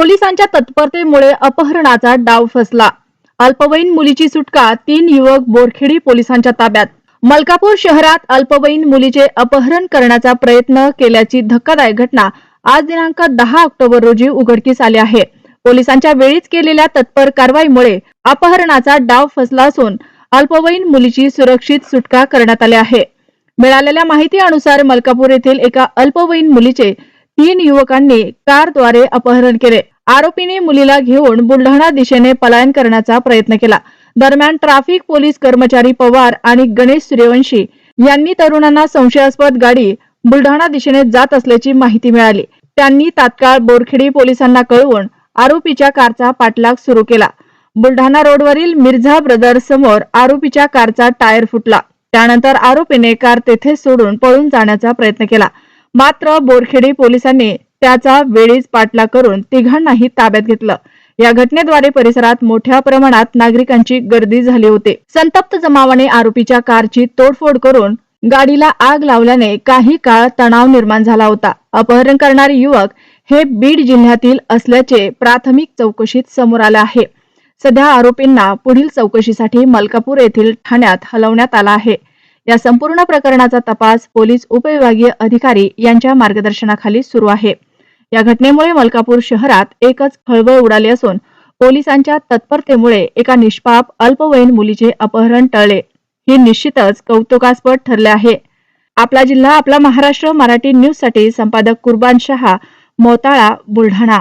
पोलिसांच्या तत्परतेमुळे अपहरणाचा डाव फसला. अल्पवयीन मुलीची सुटका तीन युवक बोरखेडी पोलिसांच्या ताब्यात. मलकापूर शहरात अल्पवयीन मुलीचे अपहरण करण्याचा प्रयत्न केल्याची धक्कादायक घटना आज दिनांक दहा ऑक्टोबर रोजी उघडकीस आली आहे. पोलिसांच्या वेळीच केलेल्या तत्पर कारवाईमुळे अपहरणाचा डाव फसला असून अल्पवयीन मुलीची सुरक्षित सुटका करण्यात आली आहे. मिळालेल्या माहितीनुसार मलकापूर येथील एका अल्पवयीन मुलीचे तीन युवकांनी कारद्वारे अपहरण केले. आरोपीने मुलीला घेऊन बुलढाणा दिशेने पलायन करण्याचा प्रयत्न केला. दरम्यान ट्रॅफिक पोलीस कर्मचारी पवार आणि गणेश सूर्यवंशी यांनी तरुणांना संशयास्पद गाडी बुलढाणा दिशेने जात असल्याची माहिती मिळाली. त्यांनी तात्काळ बोरखेडी पोलिसांना कळवून आरोपीच्या कारचा पाठलाग सुरू केला. बुलढाणा रोडवरील मिर्झा ब्रदर्स समोर आरोपीच्या कारचा टायर फुटला. त्यानंतर आरोपीने कार तेथे सोडून पळून जाण्याचा प्रयत्न केला. मात्र बोरखेडी पोलिसांनी त्याचा वेळीच पाठलाग करून तिघांनाही ताब्यात घेतलं. या घटनेद्वारे परिसरात मोठ्या प्रमाणात नागरिकांची गर्दी झाली होती. संतप्त जमावाने आरोपीच्या कारची तोडफोड करून गाडीला आग लावल्याने काही काळ तणाव निर्माण झाला होता. अपहरण करणारे युवक हे बीड जिल्ह्यातील असल्याचे प्राथमिक चौकशीत समोर आले आहे. सध्या आरोपींना पुढील चौकशीसाठी मलकापूर येथील ठाण्यात हलवण्यात आला आहे. या संपूर्ण प्रकरणाचा तपास पोलीस उपविभागीय अधिकारी यांच्या मार्गदर्शनाखाली सुरू आहे. या घटनेमुळे मलकापूर शहरात एकच खळबळ उडाली असून पोलिसांच्या तत्परतेमुळे एका निष्पाप अल्पवयीन मुलीचे अपहरण टळले. हे निश्चितच कौतुकास्पद ठरले आहे. आपला जिल्हा आपला महाराष्ट्र मराठी न्यूजसाठी संपादक कुर्बान शहा मोताळा बुलढाणा.